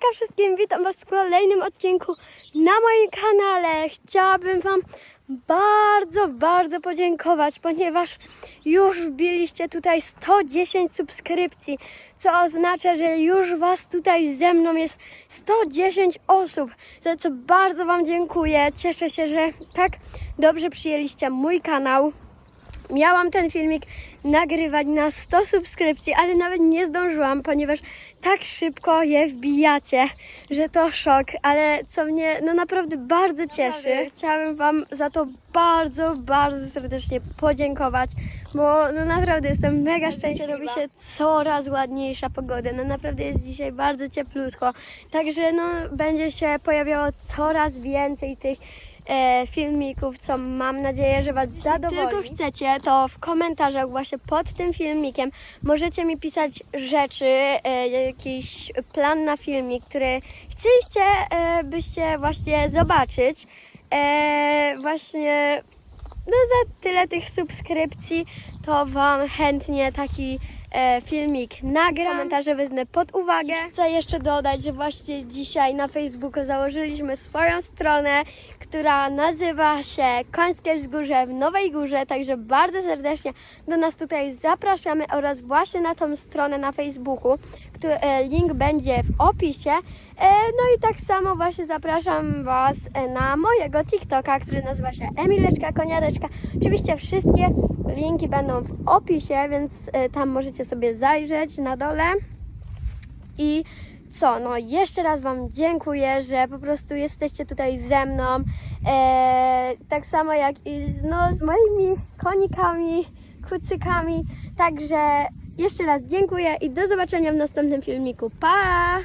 Hejka wszystkim, witam Was w kolejnym odcinku na moim kanale. Chciałabym Wam bardzo, bardzo podziękować, ponieważ już wbiliście tutaj 110 subskrypcji, co oznacza, że już Was tutaj ze mną jest 110 osób, za co bardzo Wam dziękuję. Cieszę się, że tak dobrze przyjęliście mój kanał. Miałam ten filmik nagrywać na 100 subskrypcji, ale nawet nie zdążyłam, ponieważ tak szybko je wbijacie, że to szok, ale co mnie no naprawdę bardzo cieszy. Chciałabym Wam za to bardzo, bardzo serdecznie podziękować, bo no naprawdę jestem mega szczęśliwa. Robi się coraz ładniejsza pogoda, no naprawdę jest dzisiaj bardzo cieplutko, także no będzie się pojawiało coraz więcej tych e, filmików, co mam nadzieję, że Was zadowoli. tylko chcecie, to w komentarzach właśnie pod tym filmikiem możecie mi pisać rzeczy, e, jakiś plan na filmik, który chcieliście e, byście właśnie zobaczyć. E, właśnie no za tyle tych subskrypcji, to Wam chętnie taki e, filmik nagram. Komentarze wezmę pod uwagę. Chcę jeszcze dodać, że właśnie dzisiaj na Facebooku założyliśmy swoją stronę, która nazywa się Końskie Wzgórze w Nowej Górze, także bardzo serdecznie do nas tutaj zapraszamy oraz właśnie na tą stronę na Facebooku, który, e, link będzie w opisie. E, No i tak samo właśnie zapraszam Was e, na mojego TikToka, który nazywa się Emileczka Koniareczka. Oczywiście wszystkie linki będą w opisie, więc e, tam możecie sobie zajrzeć na dole. I co, no jeszcze raz Wam dziękuję, że po prostu jesteście tutaj ze mną. E, tak samo jak i z, no, z moimi konikami, kucykami. Także jeszcze raz dziękuję i do zobaczenia w następnym filmiku. Pa!